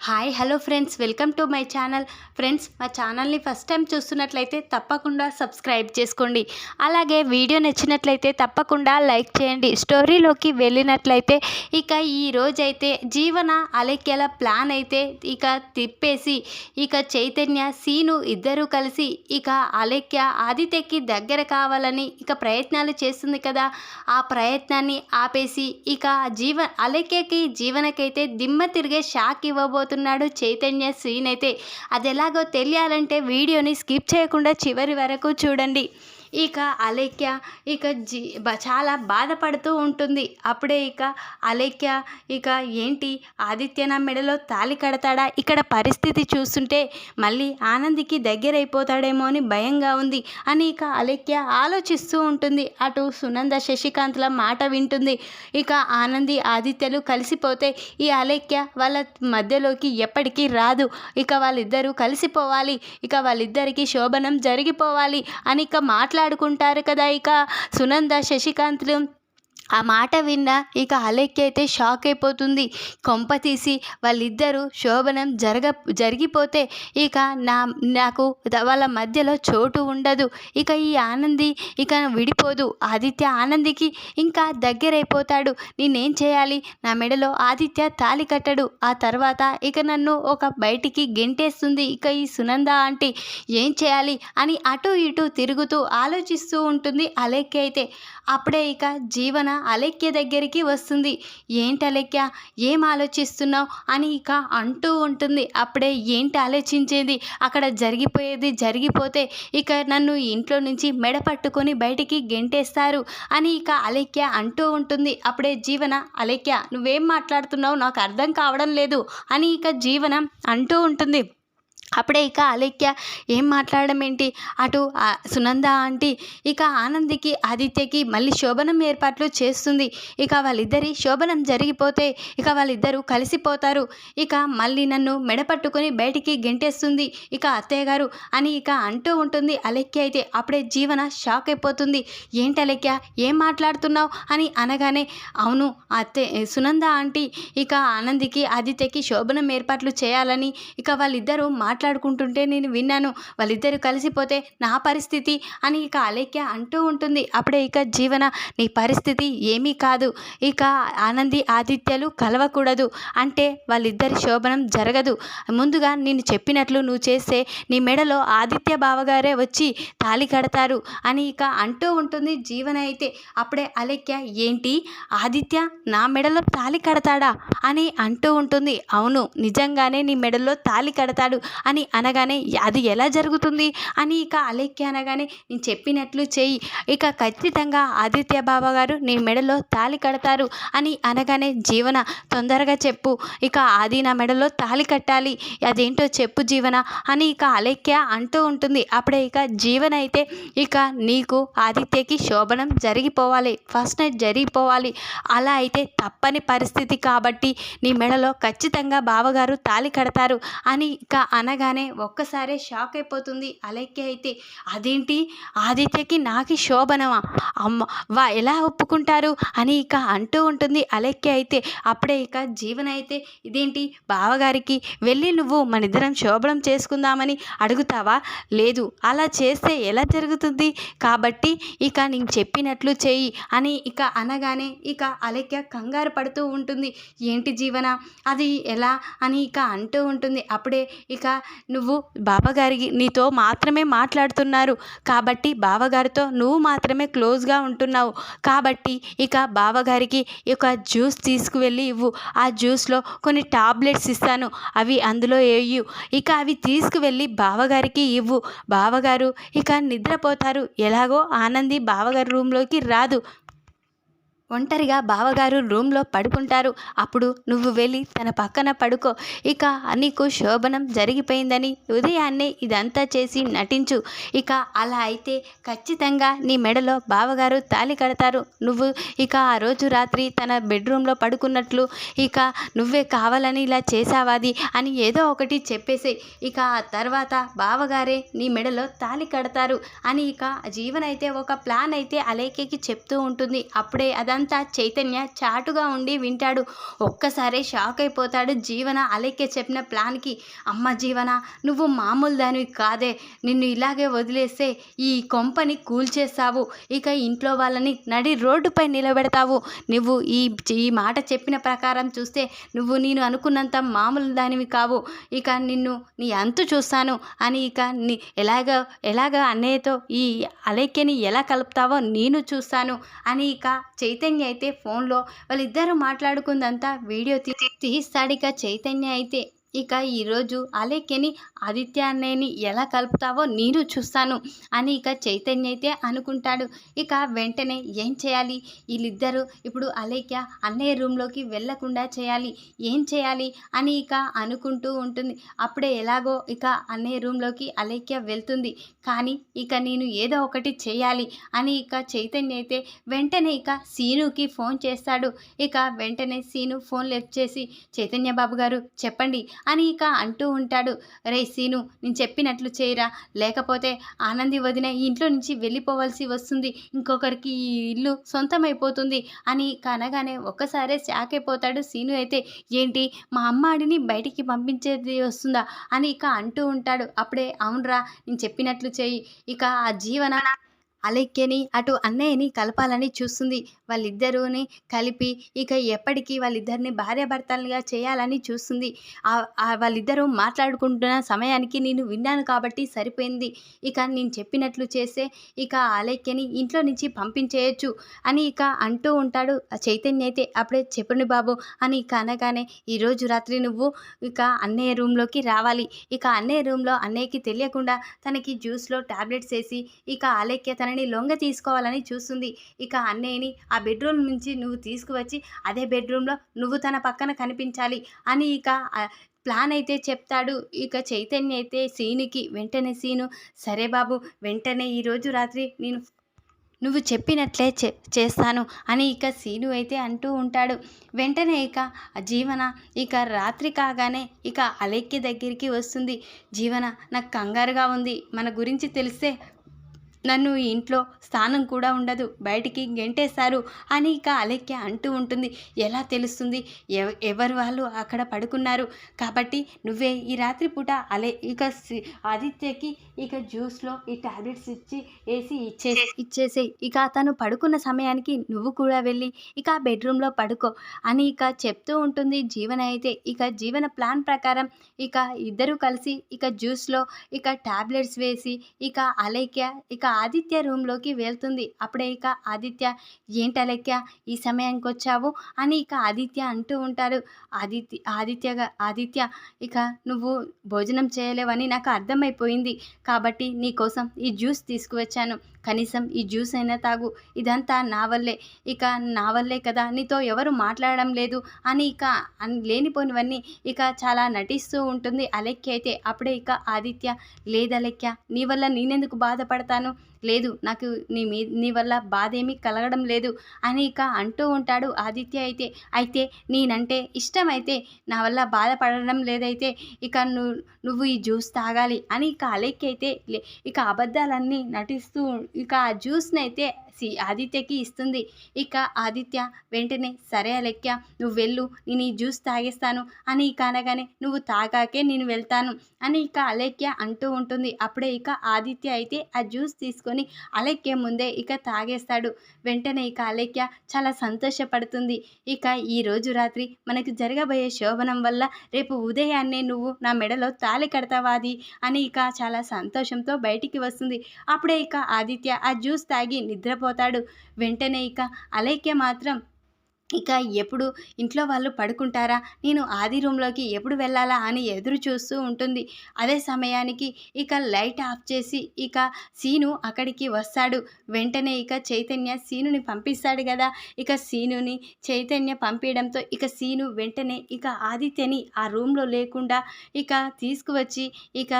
Hi hello friends welcome to my channel friends మా ఛానల్ని first time చూస్తున్నట్లయితే తప్పకుండా సబ్స్క్రైబ్ చేసుకోండి. అలాగే వీడియో నచ్చినట్లయితే తప్పకుండా లైక్ చేయండి. స్టోరీలోకి వెళ్ళినట్లయితే ఇక ఈ రోజైతే జీవన అలెక్యల ప్లాన్ అయితే ఇక తిప్పేసి ఇక చైతన్య సీను ఇద్దరూ కలిసి ఇక అలెక్య ఆదిత్యకి దగ్గర కావాలని ఇక ప్రయత్నాలు చేస్తుంది కదా. ఆ ప్రయత్నాన్ని ఆపేసి ఇక జీవ అలెక్యకి జీవనకైతే దిమ్మ తిరిగే షాక్ ఇవ్వబో ఇవ్వబోతున్నాడు చైతన్య సీన్ అయితే. అది ఎలాగో తెలియాలంటే వీడియోని స్కిప్ చేయకుండా చివరి వరకు చూడండి. ఇక అలేఖ్య ఇక జీ చాలా బాధపడుతూ ఉంటుంది. అప్పుడే ఇక అలేఖ్య ఇక ఏంటి? ఆదిత్య నా మెడలో తాళి కడతాడా? ఇక్కడ పరిస్థితి చూస్తుంటే మళ్ళీ ఆనందికి దగ్గరైపోతాడేమో అని భయంగా ఉంది అని ఇక అలేఖ్య ఆలోచిస్తూ ఉంటుంది. అటు సునంద శశికాంత్ల మాట వింటుంది. ఇక ఆనంది ఆదిత్యలు కలిసిపోతే ఈ అలేఖ్య వాళ్ళ మధ్యలోకి ఎప్పటికీ రాదు. ఇక వాళ్ళిద్దరూ కలిసిపోవాలి. ఇక వాళ్ళిద్దరికీ శోభనం జరిగిపోవాలి అని ఇక మాట్లా మాట్లాడుకుంటారు కదా ఇక. సునంద శశికాంత్లు ఆ మాట విన్న ఇక అలెక్కి అయితే షాక్ అయిపోతుంది. కొంప తీసి వాళ్ళిద్దరూ శోభనం జరగ జరిగిపోతే ఇక నా నాకు వాళ్ళ మధ్యలో చోటు ఉండదు. ఇక ఈ ఆనంది ఇక విడిపోదు. ఆదిత్య ఆనందికి ఇంకా దగ్గరైపోతాడు. నేనేం చేయాలి? నా మెడలో ఆదిత్య తాలి కట్టడు. ఆ తర్వాత ఇక నన్ను ఒక బయటికి గెంటేస్తుంది. ఇక ఈ సునంద ఆంటీ ఏం చేయాలి? అని అటు ఇటు తిరుగుతూ ఆలోచిస్తూ ఉంటుంది అలెక్కి అయితే. అప్పుడే ఇక జీవన అలెక్య దగ్గరికి వస్తుంది. ఏంటి అలెక్య ఏం ఆలోచిస్తున్నావు? అని ఇక అంటూ ఉంటుంది. అప్పుడే ఏంటి ఆలోచించేది? అక్కడ జరిగిపోయేది జరిగిపోతే ఇక నన్ను ఇంట్లో నుంచి మెడ పట్టుకొని బయటికి గెంటేస్తారు అని ఇక అలెక్య అంటూ ఉంటుంది. అప్పుడే జీవన అలెక్య నువ్వేం మాట్లాడుతున్నావు? నాకు అర్థం కావడం లేదు అని ఇక జీవన అంటూ ఉంటుంది. అప్పుడే ఇక అలేఖ్య ఏం మాట్లాడడం ఏంటి? అటు సునంద ఆంటీ ఇక ఆనందికి ఆదిత్యకి మళ్ళీ శోభనం ఏర్పాట్లు చేస్తుంది. ఇక వాళ్ళిద్దరి శోభనం జరిగిపోతే ఇక వాళ్ళిద్దరూ కలిసిపోతారు. ఇక మళ్ళీ నన్ను మెడపట్టుకుని బయటికి గెంటేస్తుంది ఇక అత్తయ్య గారు అని ఇక అంటూ ఉంటుంది అలెక్య అయితే. అప్పుడే జీవన షాక్ అయిపోతుంది. ఏంటి అలేఖ్య? ఏం మాట్లాడుతున్నావు? అని అనగానే అవును అత్తే సునంద ఆంటీ ఇక ఆనందికి ఆదిత్యకి శోభనం ఏర్పాట్లు చేయాలని ఇక వాళ్ళిద్దరూ మాట్లాడుకుంటుంటే నేను విన్నాను. వాళ్ళిద్దరూ కలిసిపోతే నా పరిస్థితి అని ఇక అలేఖ్య అంటూ ఉంటుంది. అప్పుడే ఇక జీవన నీ పరిస్థితి ఏమీ కాదు. ఇక ఆనంది ఆదిత్యలు కలవకూడదు. అంటే వాళ్ళిద్దరి శోభనం జరగదు. ముందుగా నేను చెప్పినట్లు నువ్వు చేస్తే నీ మెడలో ఆదిత్య బావగారే వచ్చి తాళి కడతారు అని ఇక అంటూ ఉంటుంది జీవన అయితే. అప్పుడే అలేఖ్య ఏంటి? ఆదిత్య నా మెడలో తాళి కడతాడా? అని అంటూ ఉంటుంది. అవును నిజంగానే నీ మెడలో తాళి కడతాడు అని అనగానే అది ఎలా జరుగుతుంది? అని ఇక అలెక్కి అనగానే నేను చెప్పినట్లు చెయ్యి. ఇక ఖచ్చితంగా ఆదిత్య బాబా గారు నీ మెడలో తాళి కడతారు అని అనగానే జీవన తొందరగా చెప్పు. ఇక ఆది నా మెడలో తాళి కట్టాలి. అదేంటో చెప్పు జీవన అని ఇక అలెక్య అంటూ ఉంటుంది. అప్పుడే ఇక జీవన అయితే ఇక నీకు ఆదిత్యకి శోభనం జరిగిపోవాలి. First night జరిగిపోవాలి. అలా అయితే తప్పని పరిస్థితి కాబట్టి నీ మెడలో ఖచ్చితంగా బావగారు తాళి కడతారు అని ఇక వినగానే ఒక్కసారే షాక్ అయిపోతుంది. అలైక్య అయితే అదేంటి? ఆదిత్యకి నాకి శోభనమా? అమ్మ వా ఎలా ఒప్పుకుంటారు? అని ఇక అంటూ ఉంటుంది అలెక్కి అయితే. అప్పుడే ఇక జీవన అయితే ఇదేంటి? బావగారికి వెళ్ళి నువ్వు మన ఇద్దరం శోభనం చేసుకుందామని అడుగుతావా? లేదు అలా చేస్తే ఎలా జరుగుతుంది? కాబట్టి ఇక నేను చెప్పినట్లు చెయ్యి అని ఇక అనగానే ఇక అలెక్య కంగారు పడుతూ ఉంటుంది. ఏంటి జీవన? అది ఎలా? అని ఇక అంటూ ఉంటుంది. అప్పుడే ఇక నువ్వు బావగారికి నీతో మాత్రమే మాట్లాడుతున్నారు. కాబట్టి బావగారితో నువ్వు మాత్రమే క్లోజ్గా ఉంటున్నావు. కాబట్టి ఇక బావగారికి ఒక జ్యూస్ తీసుకువెళ్ళి ఇవ్వు. ఆ జ్యూస్లో కొన్ని టాబ్లెట్స్ ఇస్తాను. అవి అందులో వేయు ఇక అవి తీసుకువెళ్ళి బావగారికి ఇవ్వు. బావగారు ఇక నిద్రపోతారు. ఎలాగో ఆనంది బావగారి రూమ్లోకి రాదు. ఒంటరిగా బావగారు రూమ్లో పడుకుంటారు. అప్పుడు నువ్వు వెళ్ళి తన పక్కన పడుకో. ఇక నీకు శోభనం జరిగిపోయిందని ఉదయాన్నే ఇదంతా చేసి నటించు. ఇక అలా అయితే ఖచ్చితంగా నీ మెడలో బావగారు తాళి కడతారు. నువ్వు ఇక ఆ రోజు రాత్రి తన బెడ్రూమ్లో పడుకున్నట్లు ఇక నువ్వే కావాలని ఇలా చేసావాది అని ఏదో ఒకటి చెప్పేసే ఇక ఆ తర్వాత బావగారే నీ మెడలో తాళి కడతారు అని ఇక జీవన్ అయితే ఒక ప్లాన్ అయితే అలేకేకి చెప్తూ ఉంటుంది. అప్పుడే అదంతా అదంతా చైతన్య చాటుగా ఉండి వింటాడు. ఒక్కసారే షాక్ అయిపోతాడు జీవన. అలెక్కే చెప్పిన ప్లాన్కి అమ్మ జీవన నువ్వు మామూలు దానివి కాదే. నిన్ను ఇలాగే వదిలేస్తే ఈ కొంపని కూల్చేస్తావు. ఇక ఇంట్లో వాళ్ళని నడి రోడ్డుపై నిలబెడతావు. నువ్వు ఈ ఈ మాట చెప్పిన ప్రకారం చూస్తే నువ్వు నేను అనుకున్నంత మామూలు దానివి కావు. ఇక నిన్ను నీ అంతు చూస్తాను అని ఇక నీ ఎలాగ ఎలాగ అన్నయ్యతో ఈ అలైక్యని ఎలా కలుపుతావో నేను చూస్తాను అని ఇక చైతన్య అయితే ఫోన్లో వాళ్ళిద్దరూ మాట్లాడుకుందంతా వీడియో తీస్తాడిక చైతన్య అయితే. ఇక ఈరోజు అలేఖ్యని ఆదిత్య అన్నయ్యని ఎలా కలుపుతావో నేను చూస్తాను అని ఇక చైతన్య అయితే అనుకుంటాడు. ఇక వెంటనే ఏం చేయాలి? వీళ్ళిద్దరూ ఇప్పుడు అలేఖ్య అన్నయ్య రూమ్లోకి వెళ్ళకుండా చేయాలి. ఏం చేయాలి అని ఇక అనుకుంటూ ఉంటుంది. అప్పుడే ఎలాగో ఇక అన్నయ్య రూమ్లోకి అలేఖ్య వెళ్తుంది. కానీ ఇక నేను ఏదో ఒకటి చేయాలి అని ఇక చైతన్య అయితే వెంటనే ఇక సీనుకి ఫోన్ చేస్తాడు. ఇక వెంటనే సీను ఫోన్ లిఫ్ట్ చేసి చైతన్య బాబు గారు చెప్పండి. అని ఇక అంటూ ఉంటాడు. రే సీను నేను చెప్పినట్లు చేయరా? లేకపోతే ఆనంది వదిన ఈ ఇంట్లో నుంచి వెళ్ళిపోవాల్సి వస్తుంది. ఇంకొకరికి ఈ ఇల్లు సొంతమైపోతుంది అని ఇక అనగానే ఒక్కసారే షాక్ అయిపోతాడు సీను అయితే. ఏంటి మా అమ్మాడిని బయటికి పంపించేది వస్తుందా? అని ఇక అంటూ ఉంటాడు. అప్పుడే అవునరా నేను చెప్పినట్లు చేయి ఇక ఆ జీవన అలెక్యని అటు అన్నయ్యని కలపాలని చూస్తుంది. వాళ్ళిద్దరూని కలిపి ఇక ఎప్పటికీ వాళ్ళిద్దరిని భార్యాభర్తలుగా చేయాలని చూస్తుంది. వాళ్ళిద్దరూ మాట్లాడుకుంటున్న సమయానికి నేను విన్నాను కాబట్టి సరిపోయింది. ఇక నేను చెప్పినట్లు చేస్తే ఇక అలెక్యని ఇంట్లో నుంచి పంపించేయచ్చు అని ఇక అంటూ ఉంటాడు. చైతన్య అయితే అప్పుడే చెప్పండి బాబు అని ఇక అనగానే ఈరోజు రాత్రి నువ్వు ఇక అన్నయ్య రూమ్లోకి రావాలి. ఇక అన్నయ్య రూమ్లో అన్నయ్యకి తెలియకుండా తనకి జ్యూస్లో టాబ్లెట్స్ వేసి ఇక అలెక్య తన తనని లొంగ తీసుకోవాలని చూస్తుంది. ఇక అన్నయ్యని ఆ బెడ్రూమ్ నుంచి నువ్వు తీసుకువచ్చి అదే బెడ్రూమ్లో నువ్వు తన పక్కన కనిపించాలి అని ఇక ప్లాన్ అయితే చెప్తాడు. ఇక చైతన్య అయితే సీనుకి వెంటనే సీను సరే బాబు వెంటనే ఈరోజు రాత్రి నేను నువ్వు చెప్పినట్లే చే చేస్తాను అని ఇక సీను అయితే అంటూ ఉంటాడు. వెంటనే ఇక జీవన ఇక రాత్రి కాగానే ఇక అలెక్కి దగ్గరికి వస్తుంది. జీవన నాకు కంగారుగా ఉంది. మన గురించి తెలిస్తే నన్ను ఇంట్లో స్థానం కూడా ఉండదు. బయటికి గెంటేశారు అని ఇక అలెక్య అంటూ ఉంటుంది. ఎలా తెలుస్తుంది? ఎవరు వాళ్ళు అక్కడ పడుకున్నారు? కాబట్టి నువ్వే ఈ రాత్రిపూట అలే ఇక ఆదిత్యకి ఇక జ్యూస్లో ఈ టాబ్లెట్స్ ఇచ్చి వేసి ఇచ్చే ఇచ్చేసే ఇక తను పడుకున్న సమయానికి నువ్వు కూడా వెళ్ళి ఇక బెడ్రూమ్లో పడుకో అని ఇక చెప్తూ ఉంటుంది జీవన అయితే. ఇక జీవన ప్లాన్ ప్రకారం ఇక ఇద్దరూ కలిసి ఇక జ్యూస్లో ఇక టాబ్లెట్స్ వేసి ఇక అలైక్య ఇక ఆదిత్య రూమ్లోకి వెళ్తుంది. అప్పుడే ఇక ఆదిత్య ఏంటలెక్క ఈ సమయానికి వచ్చావు? అని ఇక ఆదిత్య అంటూ ఉంటారు ఆదిత్య ఆదిత్యగా ఆదిత్య ఇక నువ్వు భోజనం చేయలేవని నాకు అర్థమైపోయింది. కాబట్టి నీకోసం ఈ జ్యూస్ తీసుకువచ్చాను. కనీసం ఈ జ్యూస్ అయినా తాగు. ఇదంతా నా వల్లే. ఇక నా వల్లే కదా. నీతో ఎవరు మాట్లాడడం లేదు అని ఇక లేనిపోనివన్నీ ఇక చాలా నటిస్తూ ఉంటుంది అలెక్య అయితే. అప్పుడే ఇక ఆదిత్య లేదలెక్య నీ వల్ల నేనెందుకు బాధపడతాను? లేదు నాకు నీ మీ నీ వల్ల బాధ ఏమీ కలగడం లేదు అని ఇక అంటూ ఉంటాడు ఆదిత్య అయితే. అయితే నేనంటే ఇష్టమైతే నా వల్ల బాధపడడం లేదైతే ఇక నువ్వు నువ్వు ఈ జ్యూస్ తాగాలి అని ఇక అలెక్కి అయితే ఇక అబద్ధాలన్నీ నటిస్తూ ఇక ఆ జ్యూస్ని అయితే సి ఆదిత్యకి ఇస్తుంది. ఇక ఆదిత్య వెంటనే సరే అలెక్య నువ్వు వెళ్ళు నేను ఈ జ్యూస్ తాగేస్తాను అని ఇక అనగానే నువ్వు తాగాకే నేను వెళ్తాను అని ఇక అలెక్య అంటూ ఉంటుంది. అప్పుడే ఇక ఆదిత్య అయితే ఆ జ్యూస్ తీసుకొని అలెక్య ముందే ఇక తాగేస్తాడు. వెంటనే ఇక అలెక్య చాలా సంతోషపడుతుంది. ఇక ఈ రోజు రాత్రి మనకు జరగబోయే శోభనం వల్ల రేపు ఉదయాన్నే నువ్వు నా మెడలో తాలి కడతావాది అని ఇక చాలా సంతోషంతో బయటికి వస్తుంది. అప్పుడే ఇక ఆదిత్య ఆ జ్యూస్ తాగి నిద్రపో పోతాడు వెంటనే ఇక అలైక్య మాత్రం ఇక ఎప్పుడు ఇంట్లో వాళ్ళు పడుకుంటారా? నేను ఆది రూమ్లోకి ఎప్పుడు వెళ్ళాలా అని ఎదురు చూస్తూ ఉంటుంది. అదే సమయానికి ఇక లైట్ ఆఫ్ చేసి ఇక సీను అక్కడికి వస్తాడు. వెంటనే ఇక చైతన్య సీనుని పంపిస్తాడు కదా. ఇక సీనుని చైతన్య పంపించడంతో ఇక సీను వెంటనే ఇక ఆదిత్యని ఆ రూమ్లో లేకుండా ఇక తీసుకువచ్చి ఇక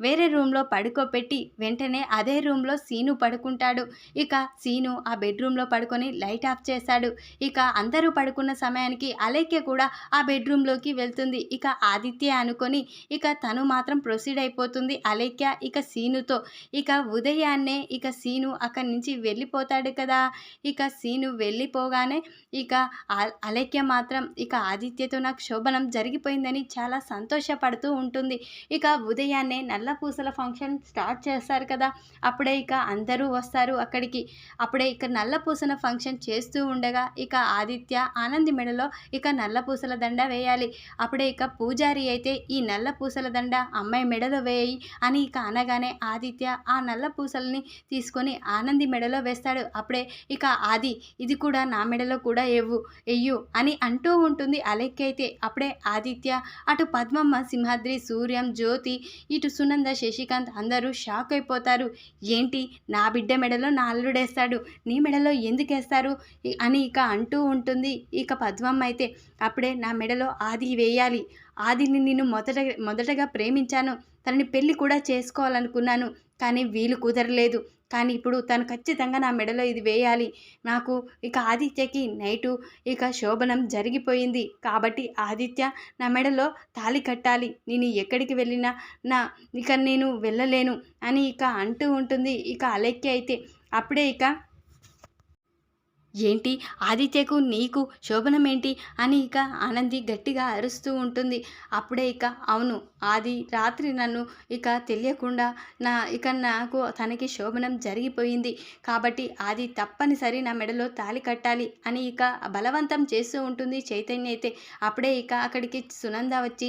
వేరే రూమ్లో పడుకోబెట్టి వెంటనే అదే రూమ్లో సీను పడుకుంటాడు. ఇక సీను ఆ బెడ్రూమ్లో పడుకొని లైట్ ఆఫ్ చేశాడు ఇక అందరూ పడుకున్న సమయానికి అలేఖ్య కూడా ఆ బెడ్రూమ్లోకి వెళ్తుంది. ఇక ఆదిత్య అనుకొని ఇక తను మాత్రం ప్రొసీడ్ అయిపోతుంది అలేఖ్య ఇక సీనుతో. ఇక ఉదయాన్నే ఇక సీను అక్కడి నుంచి వెళ్ళిపోతాడు కదా. ఇక సీను వెళ్ళిపోగానే ఇక అలేఖ్య మాత్రం ఇక ఆదిత్యతో నాకు శోభనం జరిగిపోయిందని చాలా సంతోషపడుతూ ఉంటుంది. ఇక ఉదయాన్నే నల్ల పూసల ఫంక్షన్ స్టార్ట్ చేస్తారు కదా. అప్పుడే ఇక అందరూ వస్తారు అక్కడికి. అప్పుడే ఇక నల్ల పూసల ఫంక్షన్ చేస్తూ ఉండగా ఇక ఆదిత్య ఆనంది మెడలో ఇక నల్ల పూసల దండ వేయాలి. అప్పుడే ఇక పూజారి అయితే ఈ నల్ల పూసల దండ అమ్మాయి మెడలో వేయి అని ఇక అనగానే ఆదిత్య ఆ నల్ల పూసల్ని తీసుకొని ఆనంది మెడలో వేస్తాడు. అప్పుడే ఇక ఆది ఇది కూడా నా మెడలో కూడా ఎవ్వు ఎయ్యు అని అంటూ ఉంటుంది అలెక్కి అయితే. అప్పుడే ఆదిత్య అటు పద్మమ్మ సింహాద్రి సూర్యం జ్యోతి ఇటు సునంద శశికాంత్ అందరూ షాక్ అయిపోతారు. ఏంటి? నా బిడ్డ మెడలో నా అల్లుడేస్తాడు. నీ మెడలో ఎందుకేస్తారు? అని ఇక అంటూ ఉంటుంది. ఇక పద్మమ్మ అయితే అప్పుడే నా మెడలో ఆది వేయాలి. ఆదిని నేను మొదట మొదటగా ప్రేమించాను. తనని పెళ్ళి కూడా చేసుకోవాలనుకున్నాను. కానీ వీలు కుదరలేదు. కానీ ఇప్పుడు తను ఖచ్చితంగా నా మెడలో ఇది వేయాలి. నాకు ఇక ఆదిత్యకి నైటు ఇక శోభనం జరిగిపోయింది. కాబట్టి ఆదిత్య నా మెడలో తాళి కట్టాలి. నేను ఎక్కడికి వెళ్ళినా నా ఇక నేను వెళ్ళలేను అని ఇక అంటూ ఉంటుంది. ఇక అలెక్కి అయితే అప్పుడే ఇక ఏంటి ఆదిత్యకు నీకు శోభనం ఏంటి? అని ఇక ఆనంది గట్టిగా అరుస్తూ ఉంటుంది. అప్పుడే ఇక అవును ఆది రాత్రి నన్ను ఇక తెలియకుండా నా ఇక నాకు తనకి శోభనం జరిగిపోయింది. కాబట్టి ఆది తప్పనిసరి నా మెడలో తాళి కట్టాలి అని ఇక బలవంతం చేస్తూ ఉంటుంది చైతన్య అయితే. అప్పుడే ఇక అక్కడికి సునంద వచ్చి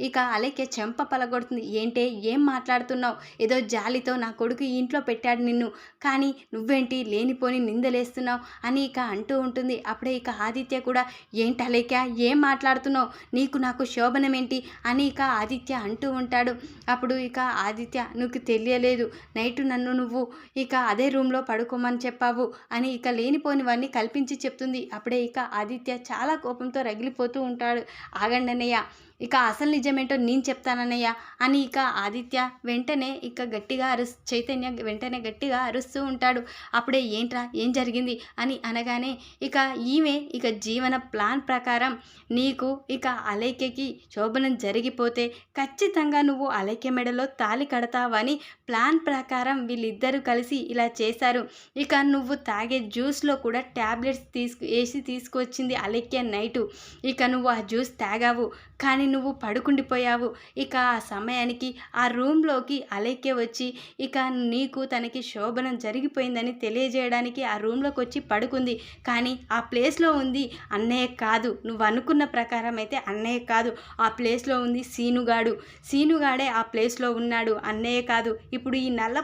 ఇక అలేఖ్య చెంప పలగొడుతుంది. ఏంటే ఏం మాట్లాడుతున్నావు? ఏదో జాలితో నా కొడుకు ఇంట్లో పెట్టాడు నిన్ను. కానీ నువ్వేంటి లేనిపోని నిందలేస్తున్నావు? అని ఇక అంటూ ఉంటుంది. అప్పుడే ఇక ఆదిత్య కూడా ఏంటి అలేక ఏం మాట్లాడుతున్నావు? నీకు నాకు శోభనం ఏంటి? అని ఇక ఆదిత్య అంటూ ఉంటాడు. అప్పుడు ఇక ఆదిత్య నీకు తెలియలేదు. నైట్ నన్ను నువ్వు ఇక అదే రూమ్లో పడుకోమని చెప్పావు అని ఇక లేనిపోనివన్నీ కల్పించి చెప్తుంది. అప్పుడే ఇక ఆదిత్య చాలా కోపంతో రగిలిపోతూ ఉంటాడు. ఆగండి అన్నయ్య ఇక అసలు నిజమేంటో నేను చెప్తానన్నయ్య అని ఇక ఆదిత్య వెంటనే ఇక గట్టిగా అరుస్ చైతన్య వెంటనే గట్టిగా అరుస్తూ ఉంటాడు. అప్పుడే ఏంట్రా ఏం జరిగింది? అని అనగానే ఇక ఈమె ఇక జీవన ప్లాన్ ప్రకారం నీకు ఇక అలైక్యకి శోభనం జరిగిపోతే ఖచ్చితంగా నువ్వు అలైక్య మెడలో తాలి కడతావని ప్లాన్ ప్రకారం వీళ్ళిద్దరూ కలిసి ఇలా చేశారు. ఇక నువ్వు తాగే జ్యూస్లో కూడా ట్యాబ్లెట్స్ తీసుకు వేసి తీసుకొచ్చింది అలైక్య నైటు. ఇక నువ్వు ఆ జ్యూస్ తాగావు. కానీ నువ్వు పడుకుండిపోయావు. ఇక ఆ సమయానికి ఆ రూమ్లోకి అలెక్కే వచ్చి ఇక నీకు తనకి శోభనం జరిగిపోయిందని తెలియజేయడానికి ఆ రూమ్లోకి వచ్చి పడుకుంది. కానీ ఆ ప్లేస్లో ఉంది అన్నయ్య కాదు. నువ్వు అనుకున్న ప్రకారం అయితే అన్నయ్య కాదు. ఆ ప్లేస్లో ఉంది సీనుగాడు. సీనుగాడే ఆ ప్లేస్లో ఉన్నాడు. అన్నయ్య కాదు. ఇప్పుడు ఈ నల్ల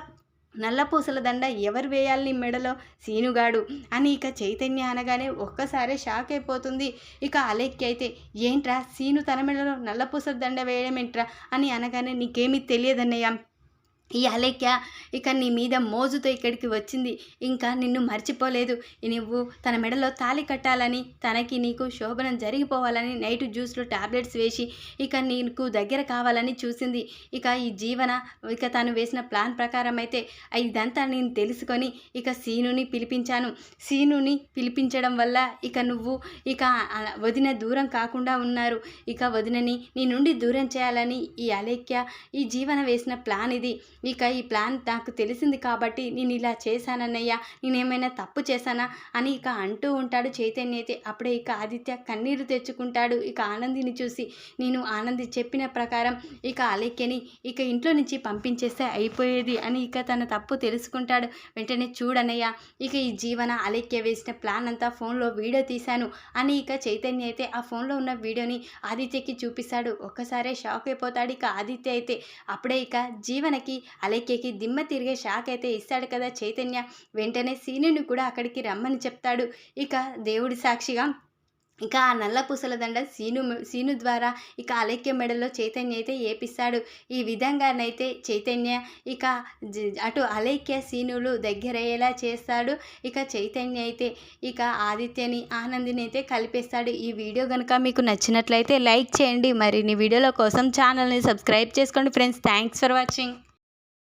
నల్లపూసల దండ ఎవరు వేయాలి నీ మెడలో? సీనుగాడు. అని ఇక చైతన్య అనగానే ఒక్కసారే షాక్ అయిపోతుంది. ఇక అలెక్కి అయితే ఏంట్రా? సీను తన మెడలో నల్లపూసల దండ వేయడం ఏంట్రా? అని అనగానే నీకేమీ తెలియదన్నయ్య. ఈ అలేఖ్య ఇక నీ మీద మోజుతో ఇక్కడికి వచ్చింది. ఇంకా నిన్ను మర్చిపోలేదు. నువ్వు తన మెడలో తాళి కట్టాలని తనకి నీకు శోభనం జరిగిపోవాలని నైట్ జ్యూస్లో టాబ్లెట్స్ వేసి ఇక నీకు దగ్గర కావాలని చూసింది. ఇక ఈ జీవన ఇక తను వేసిన ప్లాన్ ప్రకారం అయితే ఇదంతా నేను తెలుసుకొని ఇక సీనుని పిలిపించాను. సీనుని పిలిపించడం వల్ల ఇక నువ్వు ఇక వదిన దూరం కాకుండా ఉన్నారు. ఇక వదినని నీ నుండి దూరం చేయాలని ఈ అలేఖ్య ఈ జీవన వేసిన ప్లాన్ ఇది. ఇక ఈ ప్లాన్ నాకు తెలిసింది కాబట్టి నేను ఇలా చేశానన్నయ్యా నేనేమైనా తప్పు చేశానా అని ఇక అంటూ ఉంటాడు చైతన్య అయితే. అప్పుడే ఇక ఆదిత్య కన్నీరు తెచ్చుకుంటాడు. ఇక ఆనందిని చూసి నేను ఆనంది చెప్పిన ప్రకారం ఇక అలేఖ్యని ఇక ఇంట్లో నుంచి పంపించేస్తే అయిపోయేది అని ఇక తన తప్పు తెలుసుకుంటాడు. వెంటనే చూడనయ్య ఇక ఈ జీవన అలేఖ్య వేసిన ప్లాన్ అంతా ఫోన్లో వీడియో తీశాను అని ఇక చైతన్య అయితే ఆ ఫోన్లో ఉన్న వీడియోని ఆదిత్యకి చూపిస్తాడు. ఒక్కసారే షాక్ అయిపోతాడు ఇక ఆదిత్య అయితే. అప్పుడే ఇక జీవనకి అలైక్యకి దిమ్మ తిరిగే షాక్ అయితే ఇస్తాడు కదా చైతన్య. వెంటనే సీనుని కూడా అక్కడికి రమ్మని చెప్తాడు. ఇక దేవుడి సాక్షిగా ఇక ఆ నల్ల పూసల దండ సీను సీను ద్వారా ఇక అలేఖ్య మెడలో చైతన్య అయితే ఏపిస్తాడు. ఈ విధంగానైతే చైతన్య ఇక అటు అలైక్య సీనులు దగ్గరయ్యేలా చేస్తాడు. ఇక చైతన్య అయితే ఇక ఆదిత్యని ఆనందిని అయితే కలిపేస్తాడు. ఈ వీడియో కనుక మీకు నచ్చినట్లయితే లైక్ చేయండి. మరిన్ని వీడియోల కోసం ఛానల్ని సబ్స్క్రైబ్ చేసుకోండి ఫ్రెండ్స్. Thanks for watching.